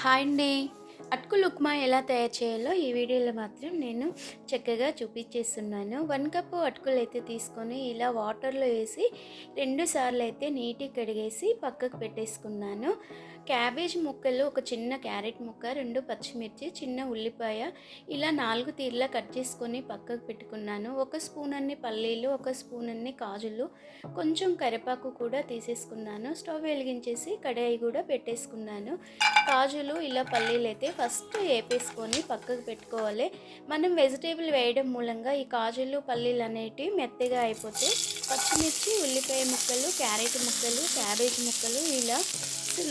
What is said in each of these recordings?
Hi అండి అటుకులు ఉప్మా ఎలా తయారు చేయాలో ఈ వీడియోలో మాత్రం నేను చక్కగా చూపించేస్తున్నాను. వన్ కప్పు అటుకులు అయితే తీసుకొని ఇలా వాటర్లో వేసి రెండు సార్లు అయితే నీట్గా కడిగేసి పక్కకు పెట్టేసుకున్నాను. క్యాబేజ్ ముక్కలు ఒక చిన్న క్యారెట్ ముక్క రెండు పచ్చిమిర్చి చిన్న ఉల్లిపాయ ఇలా నాలుగు తీర్లా కట్ చేసుకొని పక్కకు పెట్టుకున్నాను. ఒక స్పూన్ అన్ని పల్లీలు ఒక స్పూన్ అన్ని కాజులు కొంచెం కరివేపాకు కూడా తీసేసుకున్నాను. స్టవ్ వెలిగించేసి కడాయి కూడా పెట్టేసుకున్నాను. కాజులు ఇలా పల్లీలు అయితే ఫస్ట్ వేపేసుకొని పక్కకు పెట్టుకోవాలి. మనం వెజిటేబుల్ వేయడం మూలంగా ఈ కాజులు పల్లీలు అనేటివి మెత్తగా అయిపోతే పచ్చిమిర్చి ఉల్లిపాయ ముక్కలు క్యారెట్ ముక్కలు క్యాబేజ్ ముక్కలు ఇలా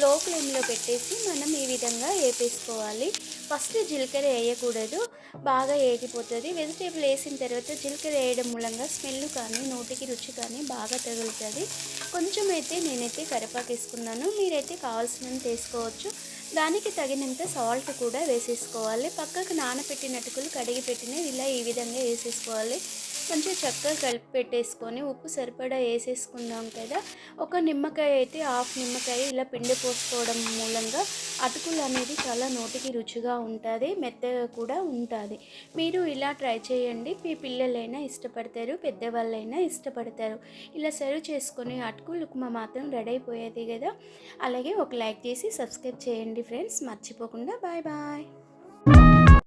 లో ఫ్లేమ్లో పెట్టేసి మనం ఈ విధంగా వేపేసుకోవాలి ఫస్ట్ జీలకర్ర వేయకూడదు. బాగా వేగిపోతుంది వెజిటేబుల్ వేసిన తర్వాత జీలకర్ర వేయడం మూలంగా స్మెల్ కానీ నోటికి రుచి కానీ బాగా తగులుతుంది. కొంచెం అయితే నేనైతే కరివేపాకు వేసుకున్నాను. మీరైతే కావాల్సినంత వేసుకోవచ్చు. దానికి తగినంత సాల్ట్ కూడా వేసేసుకోవాలి. పక్కకు నానపెట్టిన అటుకులు కడిగి పెట్టినవి ఇలా ఈ విధంగా వేసేసుకోవాలి. కొంచెం చక్కగా కలిపి పెట్టేసుకొని ఉప్పు సరిపడా వేసేసుకుందాం కదా. ఒక నిమ్మకాయ అయితే హాఫ్ నిమ్మకాయ ఇలా పిండి పోసుకోవడం మూలంగా అటుకులు అనేది చాలా నోటికి రుచిగా ఉంటుంది మెత్తగా కూడా ఉంటుంది. మీరు ఇలా ట్రై చేయండి. మీ పిల్లలైనా ఇష్టపడతారు పెద్దవాళ్ళైనా ఇష్టపడతారు. ఇలా సర్వ్ చేసుకుని అటుకులు ఉప్మా మాత్రం రెడీ అయిపోయేది కదా. అలాగే ఒక లైక్ చేసి సబ్స్క్రైబ్ చేయండి ఫ్రెండ్స్. మర్చిపోకుండా బాయ్ బాయ్.